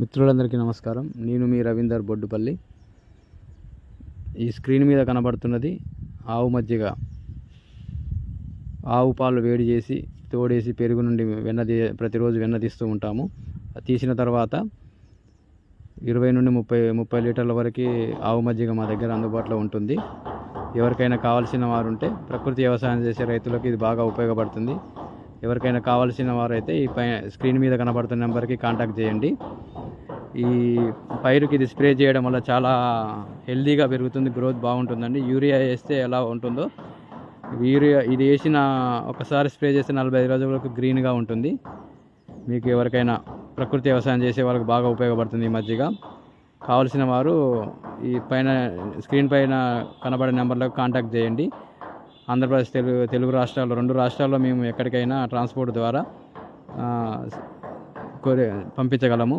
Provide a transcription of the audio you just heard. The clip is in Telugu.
మిత్రులందరికీ నమస్కారం. నేను మీ రవీందర్ బొడ్డుపల్లి. ఈ స్క్రీన్ మీద కనబడుతున్నది ఆవు మజ్జిగ. ఆవు పాలు వేడి చేసి తోడేసి పెరుగు నుండి వెన్న తీ ప్రతిరోజు వెన్న తీస్తూ ఉంటాము. అది తీసిన తర్వాత ఇరవై నుండి ముప్పై ముప్పై లీటర్ల వరకు ఆవు మజ్జిగ మా దగ్గర అందుబాటులో ఉంటుంది. ఎవరికైనా కావాల్సిన వారు ఉంటే ప్రకృతి వ్యవసాయం చేసే రైతులకు ఇది బాగా ఉపయోగపడుతుంది. ఎవరికైనా కావాల్సిన వారైతే ఈ పై స్క్రీన్ మీద కనబడుతున్న నెంబర్కి కాంటాక్ట్ చేయండి. ఈ పైరుకి ఇది స్ప్రే చేయడం వల్ల చాలా హెల్దీగా పెరుగుతుంది గ్రోత్ బాగుంటుందండి. యూరియా వేస్తే ఎలా ఉంటుందో యూరియా ఇది వేసిన ఒకసారి స్ప్రే చేస్తే నలభై ఐదు రోజుల వరకు గ్రీన్గా ఉంటుంది. మీకు ఎవరికైనా ప్రకృతి వ్యవసాయం చేసే వాళ్ళకి బాగా ఉపయోగపడుతుంది ఈ మధ్యగా. కావలసిన వారు ఈ పైన స్క్రీన్ పైన కనబడే నెంబర్లకు కాంటాక్ట్ చేయండి. ఆంధ్రప్రదేశ్ తెలుగు తెలుగు రాష్ట్రాల్లో రెండు రాష్ట్రాల్లో మేము ఎక్కడికైనా ట్రాన్స్పోర్ట్ ద్వారా కోరి పంపించగలము.